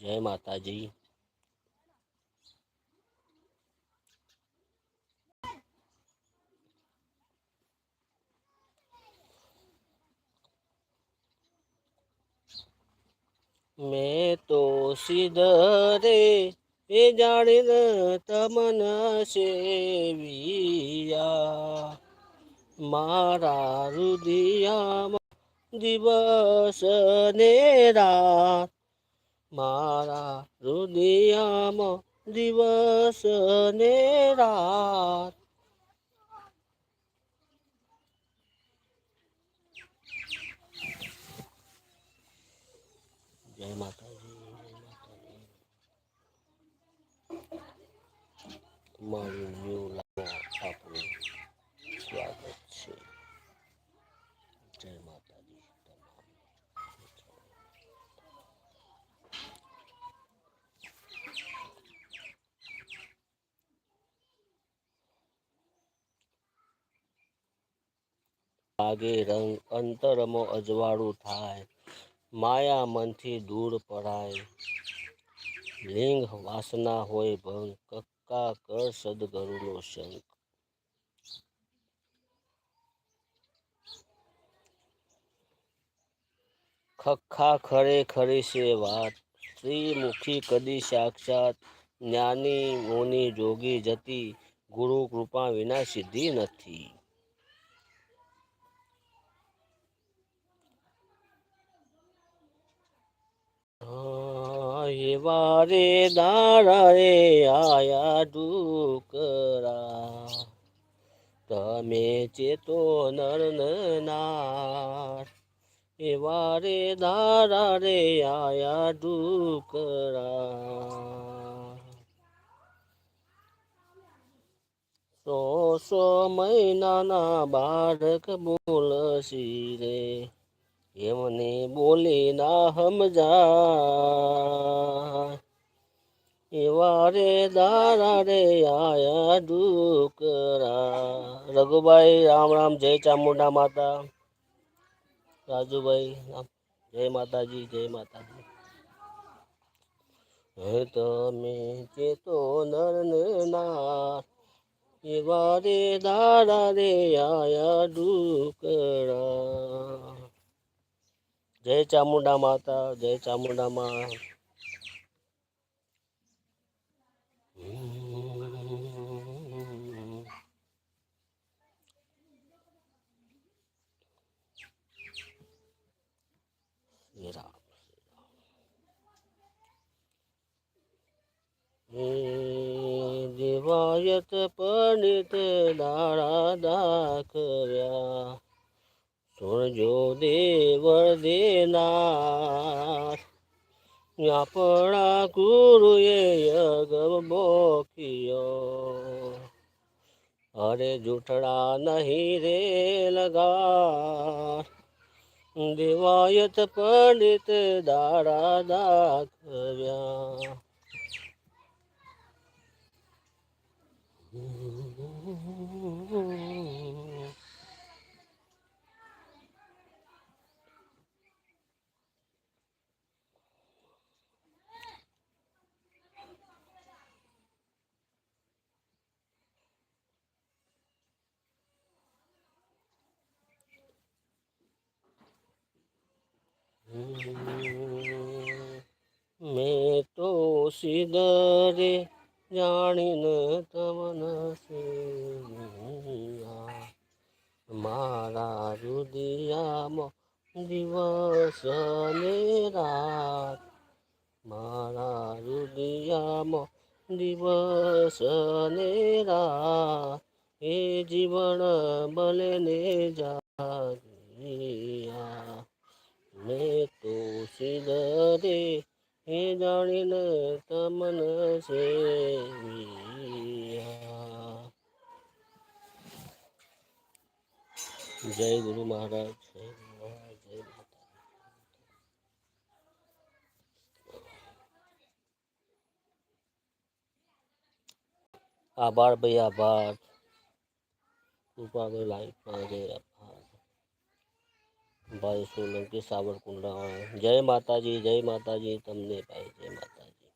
જય માતાજી. મેં તો સીધરે એ જાણીને તમન સેવિયા. મારા રુદિયામાં દિવસ ને રાત મારા રુદિયામાં દિવસ ને રાત. જય માતાજી મારું ન્યૂ લાવો આપનું સ્વાગત છે જય માતાજી તમામ લાગે રંગ અંતરમાં અજવાળું થાય, માયા મનથી દૂર પડાય. લિંગ વાસના હોય ભંગ, કક્કા કર સદગરુનો શંખ. ખખા ખરે ખરી છે વાત ત્રિમુખી કદી સાક્ષાત, જ્ઞાની મોની જોગી જતી, ગુરુ કૃપા વિના સિદ્ધિ નથી હા, એવા રે દાડા રે આયા ડુકરા. તમે ચેતો નર નાર એવા રે દાડા રે આયા ડુકરા. સો સો મહિનાના બાળક બોલસી રે એમને બોલી ના સમજા એવા રે દારા રે આયા ડુકરા રઘુભાઈ રામ રામ જય ચામુંડા માતા રાજુભાઈ રામ જય માતાજી જય માતાજી હે તમે ચેતો નર ને નાર એવા રે દારા રે આયા ડુકરા જય ચામુંડા માતા જય ચામુંડા માં શ્રી રામ હે દેવાયત પંડિત દાડા દાખવ્યા સુરજો દેવ દેનાર આપણા ગુરુએ અગમ બોક્યો અરે જૂઠડા નહીં રે લગાર દેવાયત પંડિત દાડા દાખવ્યા મેં તો સિદરે જાણીને તમન મારા રુદિયામાં દિવસ ને રાત. મારા રુદિયામાં દિવસ ને રાત. એ જીવન બલે ને જાગિયા. મેં તો સિદરે એ જાણીને તમન સેવિયા જય ગુરુ મહારાજ જય ગુરુ મહારાજ જય માતા આભાર ભાઈ આભાર કૃપાભાઈ લાઈફમાં જય આભાર ભાઈ સોલંકી સાવરકુંડલા જય માતાજી જય માતાજી તમને ભાઈ જય માતાજી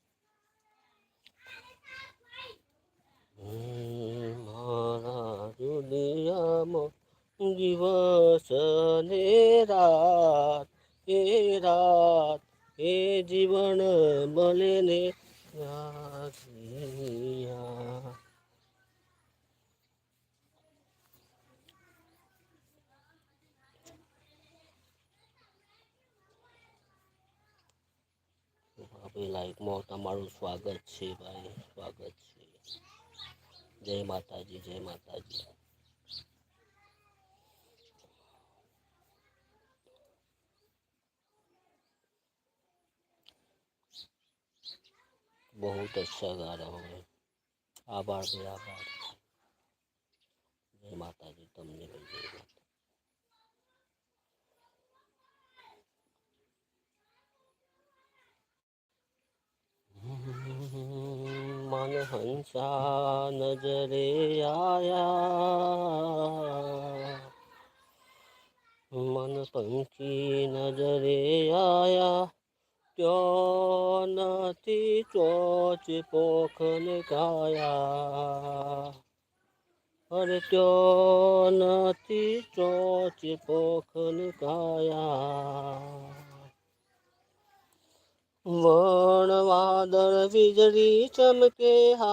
હમ, મારા દુનિયામાં દિવસ ને રાત એ રાત એ જીવન મળે ને રાત આપણી લાઈફમાં તમારું સ્વાગત છે ભાઈ સ્વાગત છે જય માતાજી જય માતાજી बहुत अच्छा गा रहा हूँ આભાર ભાઈ આભાર જય માતાજી તમને ભાઈ જય મન હંસા નજરે આયા. મન પંખી નજરે આયા. ક્યો નથી ચોચ પોખન કાયા અરે ક્યો નથી ચોચ પોખન કાયા વણ વાદળ વીજળી ચમકે હા.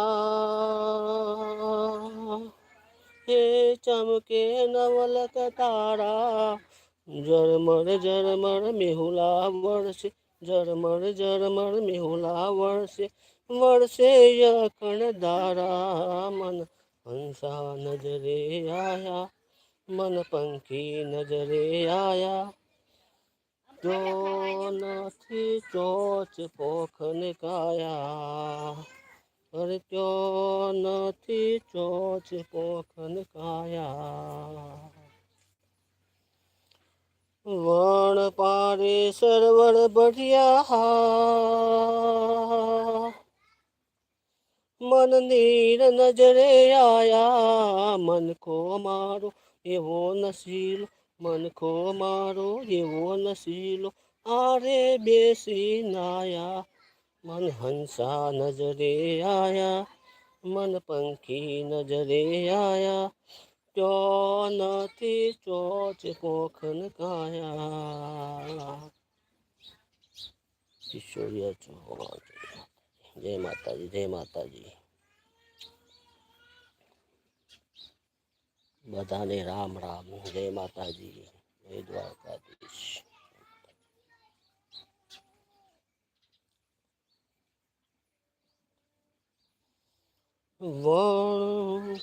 હે ચમકે નવલક તારા. ઝરમર ઝરમર મેહુલા વળશે ઝરમર ઝરમર મેહુલા વળશે વળશે યખણ ધારા મન હંસા નજરે આયા, મન પંખી નજરે આયા. જો નથી ચોચ પોખને કાયા અરે તો નથી ચોચ પોખન કાયા વણ પારે સરવર બઢિયા મન નીર નજરે આયા મન કો મારો એવો નસીલો મન કો મારો એવો નસીલો આરે બેસી નાયા મન હંસા નજરે આયા મન પંખી નજરે આયા ક્યો નથી ચોચ પોખન કાયા ઈશ્વરીય ચૌહાણ જય માતાજી જય માતાજી બધાને રામ રામ જય માતાજી જય દ્વારકાધીશ વણ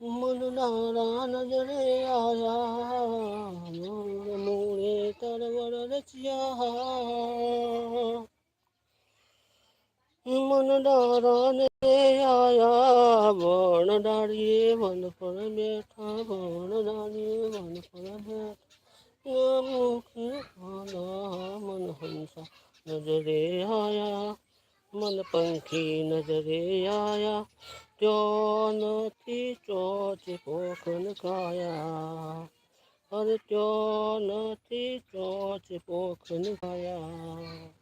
મન નારા નજરે આયા મોરે તરવર રચ્યા મન નારા ને આયા, વણ ડાળીએ, વન પર બેઠા, વણ ડાળીએ, વન પર બેઠા. મુખે ખાના મન હંસા નજરે આયા, મન પંખી નજરે આયા ક્યો નથી ચોચે પોખન કાયા અરે ક્યો નથી ચોચે પોખન કાયા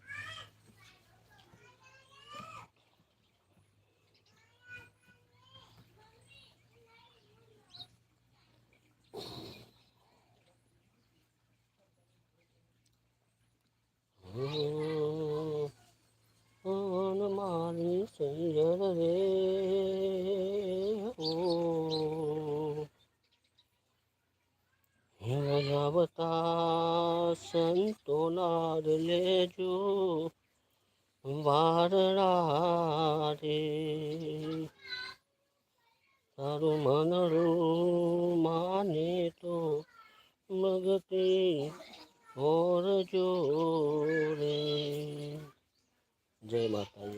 માને તો મગતી ઓર જો રે જય માતા